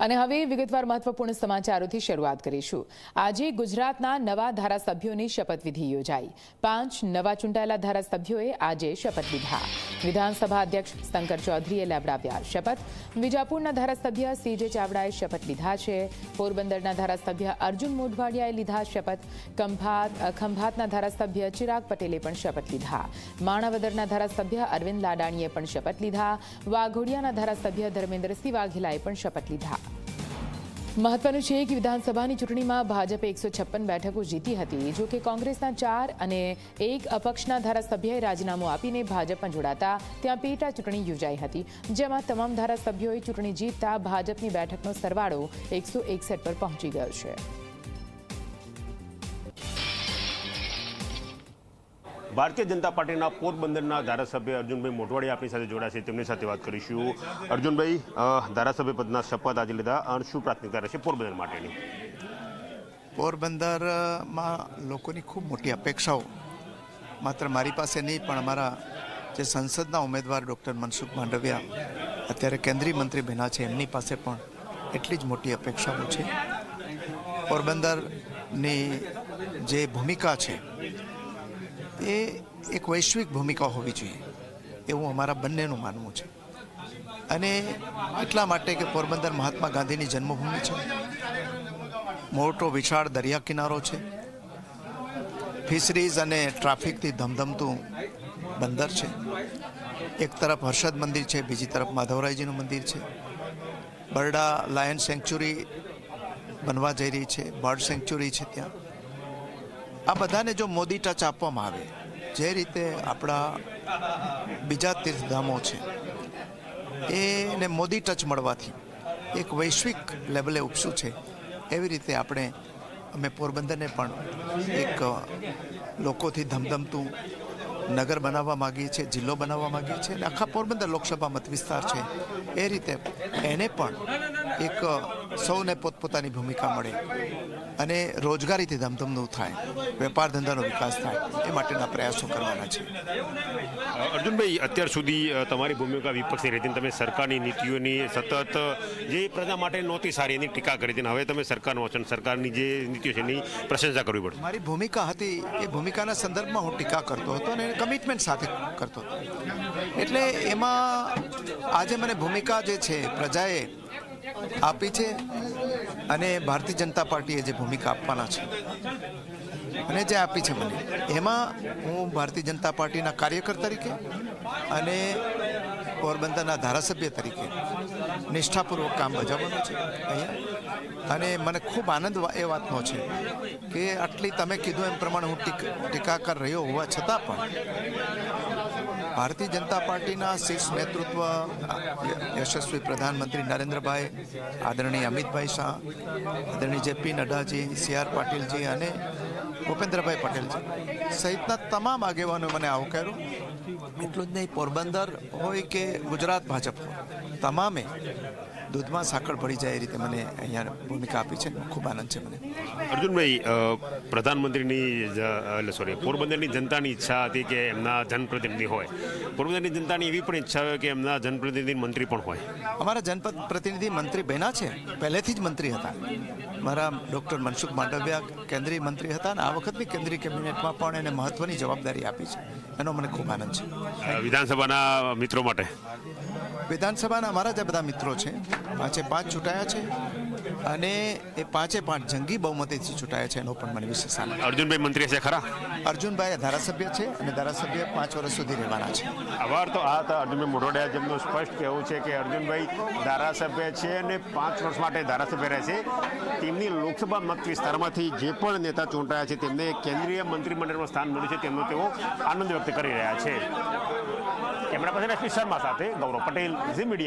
અને હવે વિગતવાર મહત્વપૂર્ણ સમાચારોથી શરૂઆત કરીશું. આજે ગુજરાતના નવા ધારાસભ્યોની શપથવિધિ યોજાઈ. પાંચ નવા ચૂંટાયેલા ધારાસભ્યોએ આજે શપથ લીધા વિધાનસભા અધ્યક્ષ શંકર ચૌધરીએ લેવડાવ્યા શપથ. વિજાપુરના ધારાસભ્ય સીજે ચાવડાએ શપથ લીધા છે. પોરબંદરના ધારાસભ્ય અર્જુન મોઢવાડિયાએ લીધા શપથ. ખંભાત, ખંભાતના ધારાસભ્ય ચિરાગ પટેલે પણ શપથ લીધા. માણાવદરના ધારાસભ્ય અરવિંદ લાડાણીએ પણ શપથ લીધા. વાઘોડિયાના ધારાસભ્ય ધર્મેન્દ્રસિંહ વાઘેલાએ પણ શપથ લીધા. મહત્વનું છે કે વિધાનસભાની ચૂંટણીમાં ભાજપે એકસો છપ્પન બેઠકો જીતી હતી. જો કે કોંગ્રેસના ચાર અને એક અપક્ષના ધારાસભ્યએ રાજીનામું આપીને ભાજપમાં જોડાતા ત્યાં પેટા ચૂંટણી યોજાઈ હતી. જેમાં તમામ ધારાસભ્યોએ ચૂંટણી જીતતા ભાજપની બેઠકનો સરવાળો એકસો એકસઠ પર પહોંચી ગયો છે. ભારતીય જનતા પાર્ટીના પોરબંદરના ધારાસભ્ય અર્જુનભાઈ મોઢવાડી આપણી સાથે જોડાશે તેમની સાથે વાત કરીશું. અર્જુનભાઈ ધારાસભ્ય પદના શપથ આજે લીધા. અને શું પ્રાથમિકતા રહેશે પોરબંદર માટેની? પોરબંદરમાં લોકોની ખૂબ મોટી અપેક્ષાઓ માત્ર મારી પાસે નહીં, પણ અમારા જે સંસદના ઉમેદવાર ડૉક્ટર મનસુખ માંડવિયા, અત્યારે કેન્દ્રીય મંત્રી બન્યા છે, એમની પાસે પણ એટલી જ મોટી અપેક્ષાઓ છે. પોરબંદરની જે ભૂમિકા છે એ એક વૈશ્વિક ભૂમિકા હોવી જોઈએ. એવું અમારા બંનેનું માનવું છે. અને એટલા માટે કે પોરબંદર મહાત્મા ગાંધીની જન્મભૂમિ છે. મોટો વિશાળ દરિયા કિનારો છે. ફિશરીઝ અને ટ્રાફિકથી ધમધમતું બંદર છે. એક તરફ હર્ષદ મંદિર છે, બીજી તરફ માધવરાયજીનું મંદિર છે. બરડા લાયન સેન્ચ્યુરી બનવા જઈ રહી છે, બર્ડ સેન્ચ્યુરી છે ત્યાં. આ બધાને જો મોદી ટચ આપવામાં આવે, જે રીતે આપણા બીજા તીર્થધામો છે, એને મોદી ટચ મળવાથી એક વૈશ્વિક લેવલે ઉપસું છે. એવી રીતે આપણે, અમે પોરબંદરને પણ એક લોકોથી ધમધમતું નગર બનાવવા માગીએ છીએ, જિલ્લો બનાવવા માગીએ છીએ અને આખા પોરબંદર લોકસભા મત વિસ્તાર છે. એ રીતે એને પણ એક સૌને પોતપોતાની ભૂમિકા મળે. અને રોજગારીથી ધમધમનું થાય. વેપાર ધંધાનો વિકાસ થાય. એ માટેના પ્રયાસો કરવાના છે. અર્જુનભાઈ અત્યાર સુધી તમારી ભૂમિકા વિપક્ષની રહેતી તમે સરકારની નીતિઓની સતત જે પ્રજા માટે નહોતી સારી એની ટીકા કરી હતી અને હવે તમે સરકારનો છો સરકારની જે નીતિઓ છે એની પ્રશંસા કરવી પડશે. મારી ભૂમિકા હતી એ ભૂમિકાના સંદર્ભમાં હું ટીકા કરતો હતો અને કમિટમેન્ટ સાથે કરતો હતો. એટલે એમાં આજે મને ભૂમિકા જે છે પ્રજાએ આપી છે અને ભારતીય જનતા પાર્ટીએ જે ભૂમિકા આપવાના છે. અને જે આપી છે મને. એમાં હું ભારતીય જનતા પાર્ટીના કાર્યકર તરીકે અને પોરબંદરના ધારાસભ્ય તરીકે નિષ્ઠાપૂર્વક કામ બજાવવાનું છે અહીંયા. અને મને ખૂબ આનંદ એ વાતનો છે કે આટલી તમે કીધું એમ પ્રમાણે હું ટીક, ટીકાકાર રહ્યો હોવા છતાં પણ ભારતીય જનતા પાર્ટીના શીર્ષ નેતૃત્વ યશસ્વી પ્રધાનમંત્રી નરેન્દ્રભાઈ, આદરણીય અમિતભાઈ શાહ, આદરણીય જેપી નડ્ડાજી, સી આર પાટીલજી અને ભૂપેન્દ્રભાઈ પટેલજી સહિતના તમામ આગેવાનો મને આવકાર્યો એટલું જ નહીં, પોરબંદર હોય કે ગુજરાત ભાજપ હોય. તમામે દૂધમાં સાકળ પડી જાય એ રીતે મને અહીંયા ભૂમિકા આપી છે. ખૂબ આનંદ છે મને. અર્જુનભાઈ પ્રધાનમંત્રીની એટલે સોરી પોરબંદરની જનતાની ઈચ્છા હતી કે એમના જનપ્રતિનિધિ હોય. પોરબંદરની જનતાની એવી પણ ઈચ્છા હોય કે એમના જનપ્રતિનિધિ મંત્રી પણ હોય. અમારા જનપદ પ્રતિનિધિ મંત્રી બન્યા છે. પહેલેથી જ મંત્રી હતા. મારા ડૉક્ટર મનસુખ માંડવિયા કેન્દ્રીય મંત્રી હતા અને આ વખતની કેન્દ્રીય કેબિનેટમાં પણ એને મહત્ત્વની જવાબદારી આપી છે. એનો મને ખૂબ આનંદ છે. વિધાનસભાના મિત્રો માટે. વિધાનસભાના અમારા જે બધા મિત્રો છે પાંચે પાંચ ચૂંટાયા છે અને એ પાંચે પાંચ જંગી બહુમતીથી ચૂંટાયા છે એનો પણ મને વિશેષ આનંદ. અર્જુનભાઈ મંત્રી છે ખરા? અર્જુનભાઈ ધારાસભ્ય છે અને ધારાસભ્ય પાંચ વર્ષ સુધી રહેવાના છે. આભાર તો આ હતા અર્જુનભાઈ મોઢોડિયા જેમનું સ્પષ્ટ કહેવું છે કે અર્જુનભાઈ ધારાસભ્ય છે અને પાંચ વર્ષ માટે ધારાસભ્ય રહેશે તેમની લોકસભા મત વિસ્તારમાંથી જે પણ નેતા ચૂંટાયા છે તેમને કેન્દ્રીય મંત્રીમંડળમાં સ્થાન મળ્યું છે તેમનો તેઓ આનંદ વ્યક્ત કરી રહ્યા છે. કેમેરા પર્સન એસપી શર્મા સાથે ગૌરવ પટેલ ઝી મીડિયા.